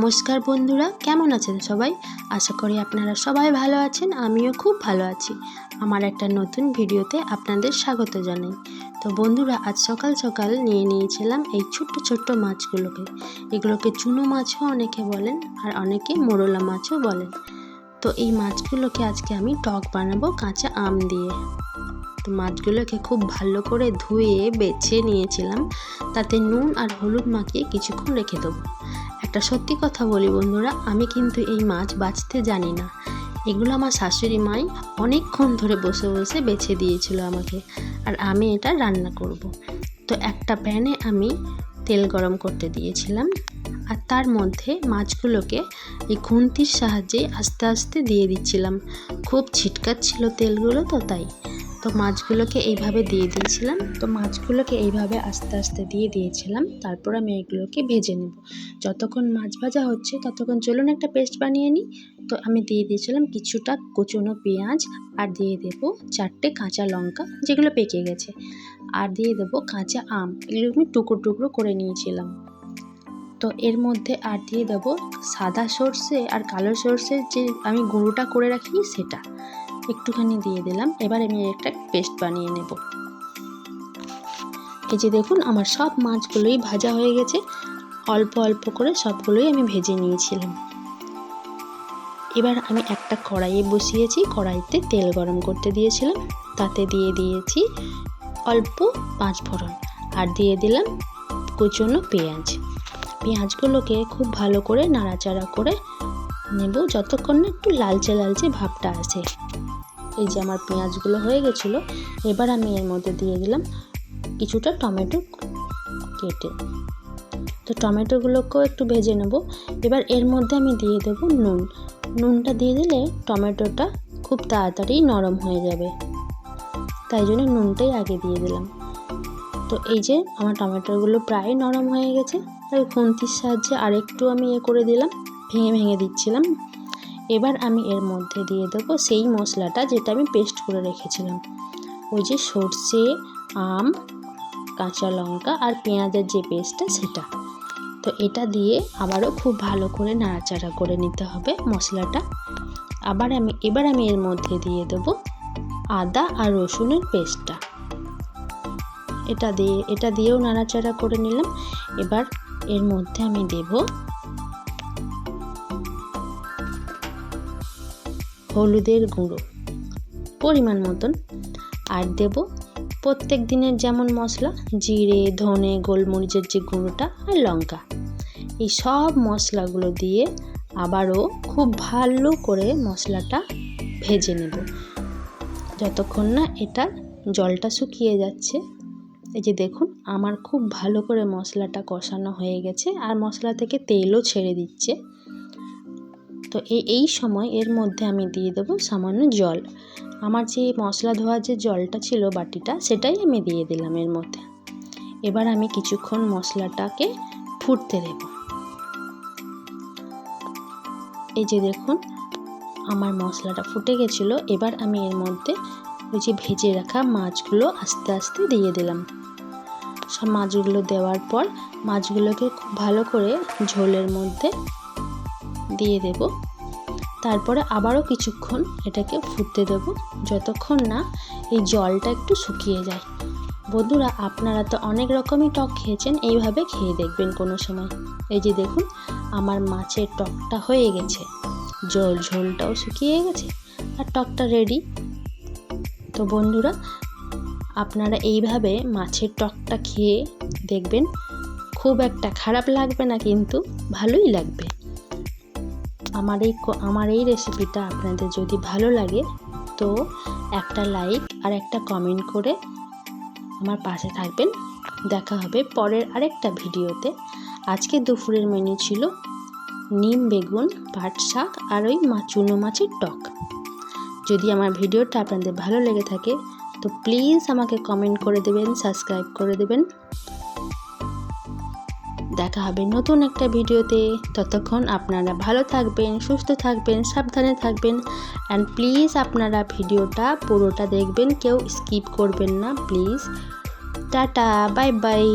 নমস্কার বন্ধুরা, কেমন আছেন সবাই? আশা করি আপনারা সবাই ভালো আছেন, আমিও খুব ভালো আছি। আমার একটা নতুন ভিডিওতে আপনাদের স্বাগত জানাই। তো বন্ধুরা, আজ সকাল সকাল নিয়ে নিয়েছিলাম এই ছোট্ট ছোট্ট মাছগুলোকে। এগুলোকে চুনো মাছও অনেকে বলেন, আর অনেকে মোরলা মাছও বলেন। তো এই মাছগুলোকে আজকে আমি টক বানাবো কাঁচা আম দিয়ে। তো মাছগুলোকে খুব ভালো করে ধুয়ে বেছে নিয়েছিলাম। তাতে নুন আর হলুদ মাখিয়ে কিছুক্ষণ রেখে দেবো। একটা সত্যি কথা বলি বন্ধুরা, আমি কিন্তু এই মাছ বাছতে জানি না। এগুলো আমার শাশুড়ি মাই অনেকক্ষণ ধরে বসে বসে বেছে দিয়েছিল আমাকে, আর আমি এটা রান্না করব। তো একটা প্যানে আমি তেল গরম করতে দিয়েছিলাম, আর তার মধ্যে মাছগুলোকে এই খুন্তির সাহায্যে আস্তে আস্তে দিয়ে দিচ্ছিলাম। খুব ছিটকাচ্ছিল তেলগুলো তো তাই। তো মাছগুলোকে এইভাবে দিয়ে দিয়েছিলাম। তো মাছগুলোকে এইভাবে আস্তে আস্তে দিয়ে দিয়েছিলাম। তারপর আমি এগুলোকে ভেজে নেব। যতক্ষণ মাছ ভাজা হচ্ছে ততক্ষণ চলুন একটা পেস্ট বানিয়ে নিই। তো আমি দিয়ে দিয়েছিলাম কিছুটা কুচনো পেঁয়াজ আর দিয়ে দেবো চারটে কাঁচা লঙ্কা যেগুলো পেকে গেছে। আর দিয়ে দেবো কাঁচা আম। এগুলো আমি টুকরো টুকরো করে নিয়েছিলাম। তো এর মধ্যে আর দিয়ে দেবো সাদা সর্ষে আর কালো সর্ষের যে আমি গুঁড়োটা করে রাখি সেটা। একটুখানি দিয়ে দিলাম। এবার আমি একটা পেস্ট বানিয়ে নেব। এই যে দেখুন, আমার সব মাছগুলোই ভাজা হয়ে গেছে। অল্প অল্প করে সবগুলোই আমি ভেজে নিয়েছিলাম। এবার আমি একটা কড়াইয়ে বসিয়েছি। কড়াইতে তেল গরম করতে দিয়েছিলাম। তাতে দিয়ে দিয়েছি অল্প পাঁচ ফোড়ন। আর দিয়ে দিলাম কুচনো পেঁয়াজ। পেঁয়াজগুলোকে খুব ভালো করে নাড়াচাড়া করে নেব। যতক্ষণ না একটু লালচে লালচে ভাবটা আসে। এই যে আমার পেঁয়াজগুলো হয়ে গেছিল, এবার আমি এর মধ্যে দিয়ে দিলাম কিছুটা টমেটো কেটে। তো টমেটোগুলোকেও একটু ভেজে নেব। এবার এর মধ্যে আমি দিয়ে দেবো নুন। নুনটা দিয়ে দিলে টমেটোটা খুব তাড়াতাড়ি নরম হয়ে যাবে। তাই জন্য নুনটাই আগে দিয়ে দিলাম। তো এই যে আমার টমেটোগুলো প্রায় নরম হয়ে গেছে আর খুন্তির সাহায্যে আরেকটু আমি এ করে দিলাম, ভেঙে ভেঙে দিচ্ছিলাম। এবার আমি এর মধ্যে দিয়ে দেবো সেই মশলাটা যেটা আমি পেস্ট করে রেখেছিলাম। ওই যে সর্ষে, আম, কাঁচা লঙ্কা আর পেঁয়াজের যে পেস্টটা সেটা। তো এটা দিয়ে আবারও খুব ভালো করে নাড়াচাড়া করে নিতে হবে মশলাটা। আবার আমি, এবার আমি এর মধ্যে দিয়ে দেবো আদা আর রসুনের পেস্টটা এটা দিয়ে, এটা দিয়েও নাড়াচাড়া করে নিলাম। এবার এর মধ্যে আমি দেব হলুদের গুঁড়ো। পরিমাণ মতন। আর দেব প্রত্যেক দিনের যেমন মশলা, জিরে, ধনে, গোলমরিচের যে গুঁড়োটা আর লঙ্কা। এই সব মশলাগুলো দিয়ে আবারও খুব ভালো করে মশলাটা ভেজে নেব। যতক্ষণ না এটা জলটা শুকিয়ে যাচ্ছে। এই যে দেখুন, আমার খুব ভালো করে মশলাটা কষানো হয়ে গেছে। আর মশলা থেকে তেলও ছেড়ে দিচ্ছে। তো এই এই সময় এর মধ্যে আমি দিয়ে দেবো সামান্য জল। আমার যে মশলা ধোয়ার যে জলটা ছিল বাটিটা, সেটাই আমি দিয়ে দিলাম এর মধ্যে। এবার আমি কিছুক্ষণ মশলাটাকে ফুটতে দেব। এই যে দেখুন, আমার মশলাটা ফুটে গেছিল। এবার আমি এর মধ্যে ওই যে ভেজে রাখা মাছগুলো আস্তে আস্তে দিয়ে দিলাম। সব মাছগুলো দেওয়ার পর মাছগুলোকে খুব ভালো করে ঝোলের মধ্যে দিয়ে দেব। তারপরে আবারও কিছুক্ষণ এটাকে ফুটতে দেব, যতক্ষণ না এই জলটা একটু শুকিয়ে যায়। বন্ধুরা, আপনারা তো অনেক রকমই টক খেয়েছেন, এইভাবে খেয়ে দেখবেন কোনো সময়। এই যে দেখুন, আমার মাছের টকটা হয়ে গেছে। জল, ঝোলটাও শুকিয়ে গেছে আর টকটা রেডি তো বন্ধুরা, আপনারা এইভাবে মাছের টকটা খেয়ে দেখবেন। খুব একটা খারাপ লাগবে না, কিন্তু ভালোই লাগবে। আমার এই আমার এই রেসিপিটা আপনাদের যদি ভালো লাগে, তো একটা লাইক আর একটা কমেন্ট করে আমার পাশে থাকবেন। দেখা হবে পরের আরেকটা ভিডিওতে। আজকে দুপুরের মেনু ছিল নিম বেগুন, পাট শাক আর ওই মা চুনো মাছের টক। যদি আমার ভিডিওটা আপনাদের ভালো লেগে থাকে, তো প্লিজ আমাকে কমেন্ট করে দেবেন সাবস্ক্রাইব করে দেবেন। দেখা হবে নতুন একটা ভিডিওতে। ততক্ষণ আপনারা ভালো থাকবেন, সুস্থ থাকবেন, সাবধানে থাকবেন। অ্যান্ড প্লিজ আপনারা ভিডিওটা পুরোটা দেখবেন, কেউ স্কিপ করবেন না প্লিজ টাটা বাই বাই